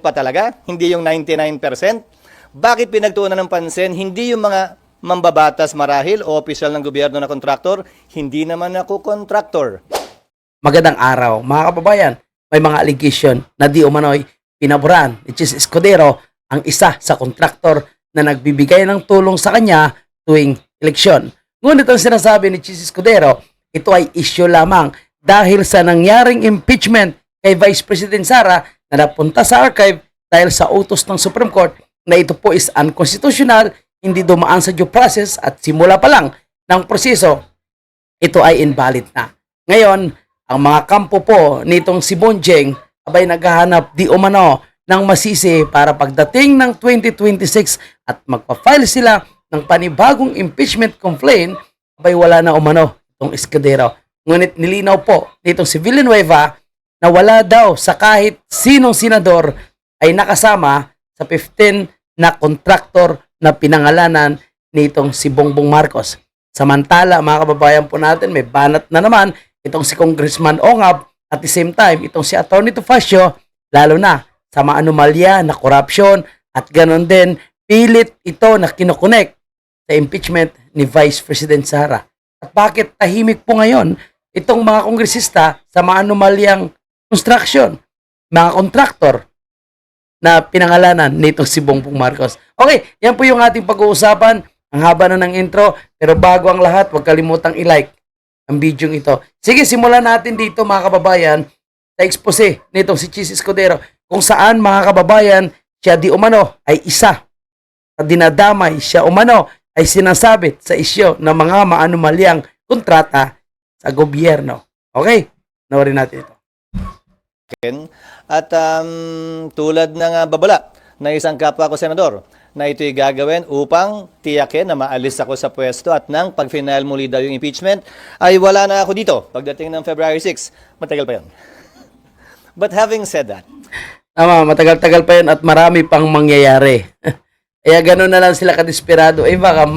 pa talaga, hindi yung 99%. Bakit pinagtuunan ng pansin? Hindi yung mga mambabatas marahil o opisyal ng gobyerno na kontraktor, hindi naman ako kontraktor. Magandang araw, mga kababayan. May mga allegation na di umano'y pinaboran ni Chis Escudero ang isa sa kontraktor na nagbibigay ng tulong sa kanya tuwing eleksyon. Ngunit ang sinasabi ni Chis Escudero, ito ay issue lamang dahil sa nangyaring impeachment kay Vice President Sara na napunta sa archive dahil sa utos ng Supreme Court na ito po is unconstitutional, hindi dumaan sa due process at simula pa lang ng proseso, ito ay invalid na. Ngayon, ang mga kampo po nitong si Bonjeng abay naghahanap di umano ng masisi para pagdating ng 2026 at magpa-file sila ng panibagong impeachment complaint abay wala na umano itong Escudero. Ngunit nilinaw po nitong si Villanueva na wala daw sa kahit sinong senador ay nakasama sa 15 na kontraktor na pinangalanan nitong si Bongbong Marcos. Samantala, mga kababayan po natin, may banat na naman itong si Congressman Ongab at the same time, itong si Atty. Tufacio, lalo na sa mga anomalya na korupsyon at ganon din, pilit ito na kinokonek sa impeachment ni Vice President Sara. At bakit tahimik po ngayon itong mga kongresista sa mga anomalyang construction, mga kontraktor na pinangalanan nitong si Bongbong Marcos. Okay, yan po yung ating pag-uusapan. Ang haba na ng intro, pero bago ang lahat, huwag kalimutang i-like ang video ito. Sige, simulan natin dito mga kababayan sa expose nitong si Chis Escudero kung saan mga kababayan siya di umano ay isa sa dinadamay siya umano ay sinasabit sa isyo ng mga maanumalyang kontrata sa gobyerno. Okay? Nawarin natin ito. At um, tulad ng uh, babala na isang kapwa ko senador na ito'y gagawin upang tiyakin na maalis ako sa pwesto at nang pag-final muli daw yung impeachment, ay wala na ako dito pagdating ng February 6. Matagal pa yun. But having said that, Tama, matagal-tagal pa yun at marami pang mangyayari. Kaya gano'n na lang sila kadesperado. Eh baka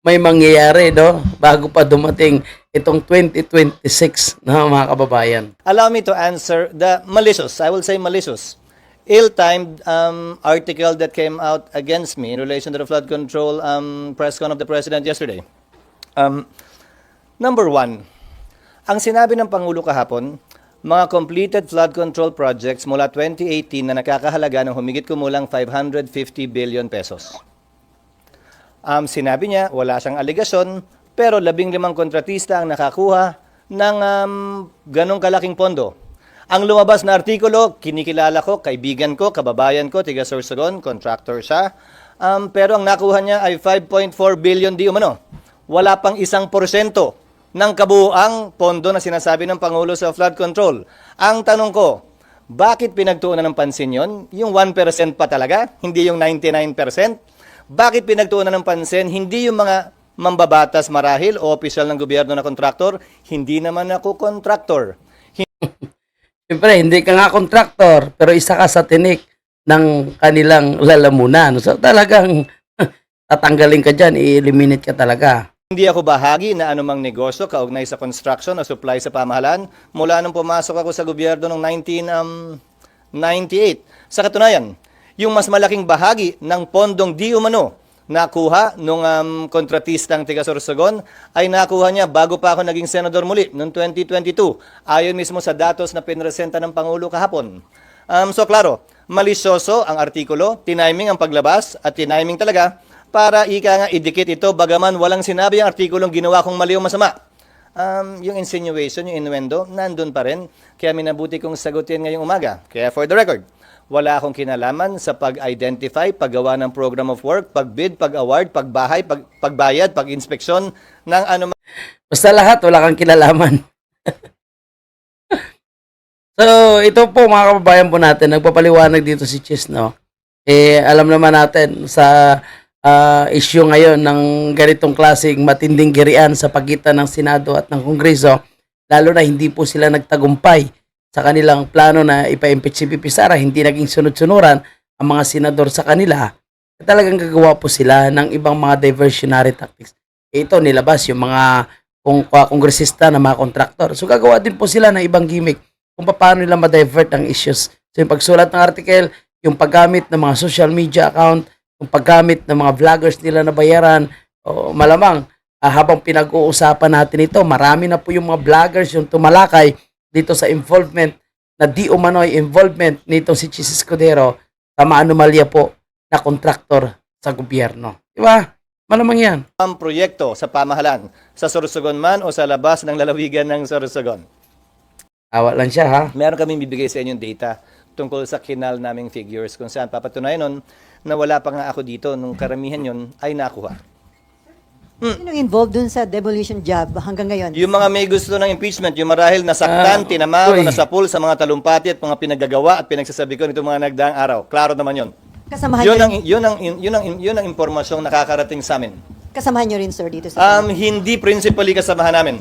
may mangyayari, no? Bago pa dumating itong 2026 na mga kababayan. allow me to answer the malicious, I will say malicious, ill-timed um, article that came out against me in relation to the flood control um, press con of the President yesterday. Um, number one, ang sinabi ng Pangulo kahapon, mga completed flood control projects mula 2018 na nakakahalaga ng humigit kumulang 550 billion pesos. Um, sinabi niya, wala siyang aligasyon, pero labing limang kontratista ang nakakuha ng um, ganong kalaking pondo. Ang lumabas na artikulo, kinikilala ko, kaibigan ko, kababayan ko, tiga Sorsogon, contractor siya. Um, pero ang nakuha niya ay 5.4 billion di umano. Wala pang isang porsyento ng kabuuang pondo na sinasabi ng Pangulo sa flood control. Ang tanong ko, bakit pinagtuunan ng pansin yon? Yung 1% pa talaga, hindi yung 99%? Bakit pinagtuunan ng pansin, hindi yung mga mambabatas marahil o opisyal ng gobyerno na kontraktor, hindi naman ako kontraktor. Siyempre, hindi ka nga kontraktor, pero isa ka sa tinik ng kanilang lalamunan. So talagang tatanggalin ka dyan, i-eliminate ka talaga. Hindi ako bahagi na anumang negosyo kaugnay sa construction o supply sa pamahalaan mula nung pumasok ako sa gobyerno noong 1998. Sa katunayan, yung mas malaking bahagi ng pondong di umano nakuha nung um, kontratistang tiga Sorsogon ay nakuha niya bago pa ako naging senador muli noong 2022 ayon mismo sa datos na pinresenta ng Pangulo kahapon. Um, so klaro, malisyoso ang artikulo, tiniming ang paglabas at tiniming talaga para ika nga idikit ito bagaman walang sinabi ang artikulong ginawa kong mali o masama. Um, yung insinuation, yung innuendo, nandun pa rin. Kaya minabuti kong sagutin ngayong umaga. Kaya for the record, wala akong kinalaman sa pag-identify, paggawa ng program of work, pag-bid, pag-award, pagbahay, pag pagbayad, pag-inspeksyon ng ano Basta lahat, wala kang kilalaman. so, ito po mga kababayan po natin, nagpapaliwanag dito si Chis, no? Eh, alam naman natin sa ah, issue ngayon ng ganitong klaseng matinding girian sa pagitan ng Senado at ng Kongreso, lalo na hindi po sila nagtagumpay sa kanilang plano na ipa-impeach si Pipi hindi naging sunod-sunuran ang mga senador sa kanila, talagang gagawa po sila ng ibang mga diversionary tactics. Ito, nilabas yung mga kung kongresista na mga kontraktor. So gagawa din po sila ng ibang gimmick kung paano nila ma-divert ang issues. So yung pagsulat ng article, yung paggamit ng mga social media account, yung paggamit ng mga vloggers nila na bayaran, o malamang ah, habang pinag-uusapan natin ito, marami na po yung mga vloggers yung tumalakay dito sa involvement na di umano'y involvement nitong si Chis Escudero sa maanumalya po na kontraktor sa gobyerno. Di ba? Malamang yan. ang proyekto sa pamahalaan sa Sorsogon man o sa labas ng lalawigan ng Sorsogon. Awa lang siya ha. Meron kaming bibigay sa inyong data tungkol sa kinal naming figures kung saan papatunayan nun na wala pa nga ako dito nung karamihan yon ay nakuha. Sino involved dun sa demolition job hanggang ngayon? Yung mga may gusto ng impeachment, yung marahil nasaktan, Ah, tinamaro, uy. nasapul sa mga talumpati at mga pinagagawa at pinagsasabi ko nito mga nagdaang araw. Klaro naman yon. Kasamahan Yun nyo ang, rin, yun ang, yun ang, yun ang impormasyong nakakarating sa amin. kasamahan nyo rin, sir, dito sa... Um, hindi principally kasamahan namin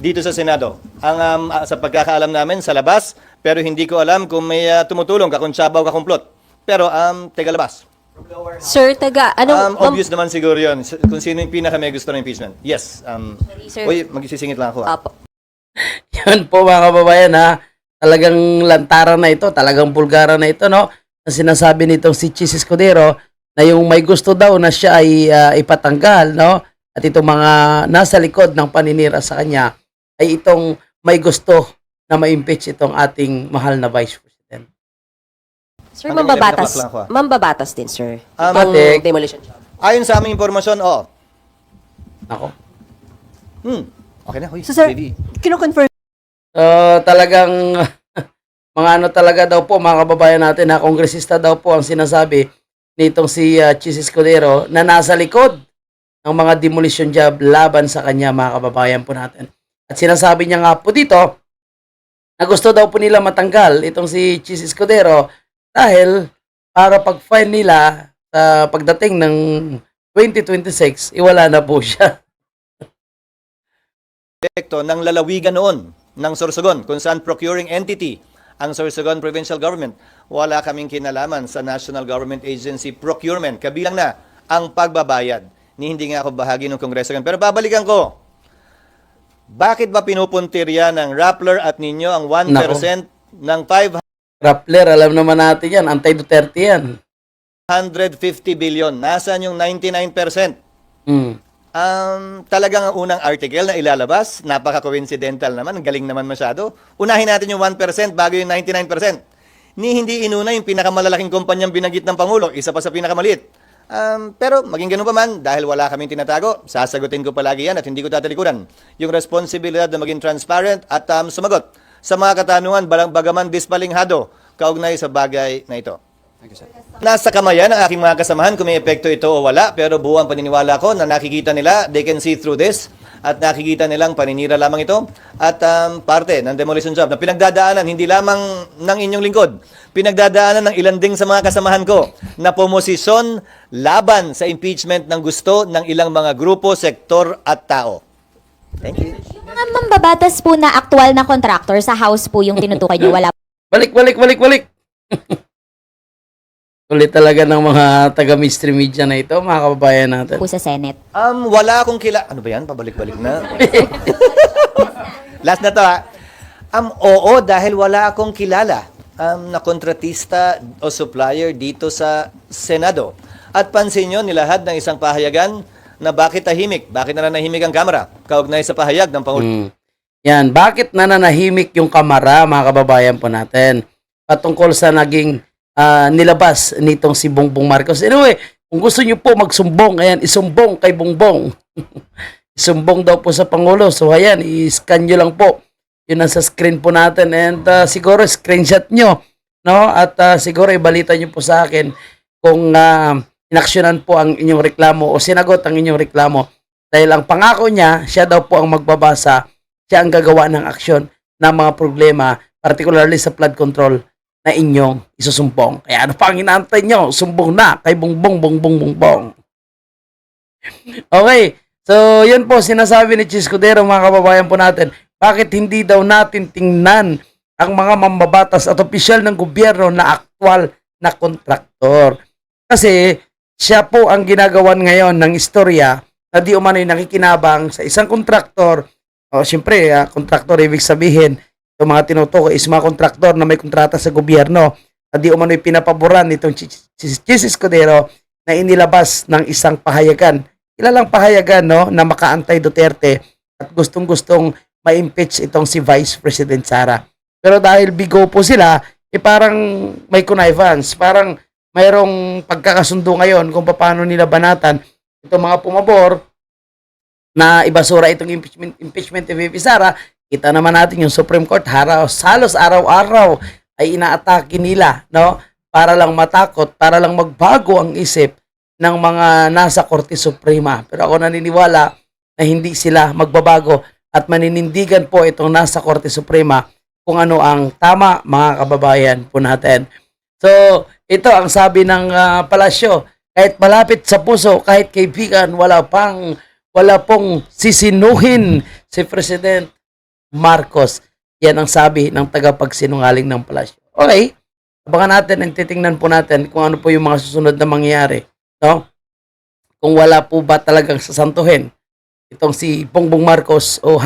dito sa Senado. Ang um, ah, sa pagkakaalam namin sa labas, pero hindi ko alam kung may ah, tumutulong, kakuntsabaw, kakumplot. Pero um, taga labas. Sir, taga, Um, anong... obvious naman siguro yun. S- Kung sino yung pinaka may gusto ng impeachment. Yes. Um, Sir. uy, magsisingit lang ako. ah. Apo. Yan po mga kababayan ha. Talagang lantaran na ito, talagang bulgara na ito, no? Ang sinasabi nitong si Chis Escudero na yung may gusto daw na siya ay ah, ipatanggal, no? At itong mga nasa likod ng paninira sa kanya ay itong may gusto na ma-impeach itong ating mahal na Vice President. Sir, Hanggang mambabatas. 11 o'clock lang ako, ah. Mambabatas din, sir. Um, Itong Matik. demolition job. Ayon sa aming impormasyon, oo. Ako. Hmm. Okay na, huy. So, sir, Ready. kino-confirm So, talagang mga ano talaga daw po, mga kababayan natin na kongresista daw po ang sinasabi nitong si uh, Chis Escudero na nasa likod ng mga demolition job laban sa kanya, mga kababayan po natin. At sinasabi niya nga po dito na gusto daw po nila matanggal itong si Chis Escudero dahil para pag-file nila sa pagdating ng 2026, iwala na po siya. Epekto ng lalawigan noon ng Sorsogon kung saan procuring entity ang Sorsogon Provincial Government. Wala kaming kinalaman sa National Government Agency Procurement. Kabilang na ang pagbabayad. Ni hindi nga ako bahagi ng Kongreso. Pero babalikan ko. Bakit ba pinupuntirya ng Rappler at ninyo ang 1% ng 550 Rappler, alam naman natin yan, anti-Duterte yan. billion? Nasaan yung 99%? Hmm. Um, talagang ang unang article na ilalabas, napaka-coincidental naman, ang galing naman masyado. Unahin natin yung 1% bago yung 99%. Ni hindi inuna yung pinakamalalaking kumpanyang binagit ng Pangulo, isa pa sa pinakamaliit. Um, pero maging ganun pa man, dahil wala kaming tinatago, sasagutin ko palagi yan at hindi ko tatalikuran. Yung responsibilidad na maging transparent at um, sumagot sa mga katanungan balang bagaman dispalinghado kaugnay sa bagay na ito. Nasa kamayan ng aking mga kasamahan kung may epekto ito o wala, pero buwang paniniwala ko na nakikita nila, they can see through this, at nakikita nilang paninira lamang ito, at um, parte ng demolition job na pinagdadaanan hindi lamang ng inyong lingkod, pinagdadaanan ng ilan ding sa mga kasamahan ko na pumosisyon laban sa impeachment ng gusto ng ilang mga grupo, sektor at tao. Thank you. Mga mambabatas po na aktual na contractor sa house po yung tinutukoy niyo. Wala Balik, balik, balik, balik. Kulit talaga ng mga taga-mystery media na ito, mga kababayan natin. po sa Senate. Um, wala akong kila... Ano ba yan? Pabalik-balik na. Last na to ha. Um, oo, dahil wala akong kilala um, na kontratista o supplier dito sa Senado. At pansin nyo, nilahad ng isang pahayagan na bakit tahimik? Bakit nananahimik ang kamera? Kaugnay sa pahayag ng Pangulo. Mm. Yan, bakit nananahimik yung kamara, mga kababayan po natin? Patungkol sa naging ah, nilabas nitong si Bongbong Marcos. Anyway, kung gusto niyo po magsumbong, ayan, isumbong kay Bongbong. isumbong daw po sa Pangulo. So, ayan, i-scan nyo lang po. Yun nasa screen po natin. And ah, siguro, screenshot nyo. No? At ah, siguro, ibalita nyo po sa akin kung uh, inaksyonan po ang inyong reklamo o sinagot ang inyong reklamo. Dahil ang pangako niya, siya daw po ang magbabasa siya ang gagawa ng aksyon ng mga problema, particularly sa flood control na inyong isusumbong. Kaya ano pa ang inaantay nyo? Sumbong na kay Bongbong, Bongbong, Bongbong. Okay, so yun po sinasabi ni Chis Cudero mga kababayan po natin. Bakit hindi daw natin tingnan ang mga mambabatas at opisyal ng gobyerno na aktwal na kontraktor? Kasi siya po ang ginagawan ngayon ng istorya na di umano'y nakikinabang sa isang kontraktor o, siyempre, ah, kontraktor, ibig sabihin, yung mga tinutukoy is mga kontraktor na may kontrata sa gobyerno. na di umano'y pinapaboran nitong Chis Escudero na inilabas ng isang pahayagan. Kilalang pahayagan no, na makaantay Duterte at gustong-gustong ma-impeach itong si Vice President Sara. Pero dahil bigo po sila, eh parang may connivance, parang mayroong pagkakasundo ngayon kung paano nila banatan itong mga pumabor na ibasura itong impeachment, impeachment ni VP Sara. Kita naman natin yung Supreme Court, halos, halos araw-araw ay inaatake nila, no? Para lang matakot, para lang magbago ang isip ng mga nasa Korte Suprema. Pero ako naniniwala na hindi sila magbabago at maninindigan po itong nasa Korte Suprema kung ano ang tama mga kababayan po natin. So, ito ang sabi ng ah, palasyo. Kahit malapit sa puso, kahit kaibigan, wala pang wala pong sisinuhin si President Marcos. Yan ang sabi ng tagapagsinungaling ng palasyo. Okay, abangan natin and titingnan po natin kung ano po yung mga susunod na mangyayari. No? Kung wala po ba talagang sasantuhin itong si Bongbong Marcos o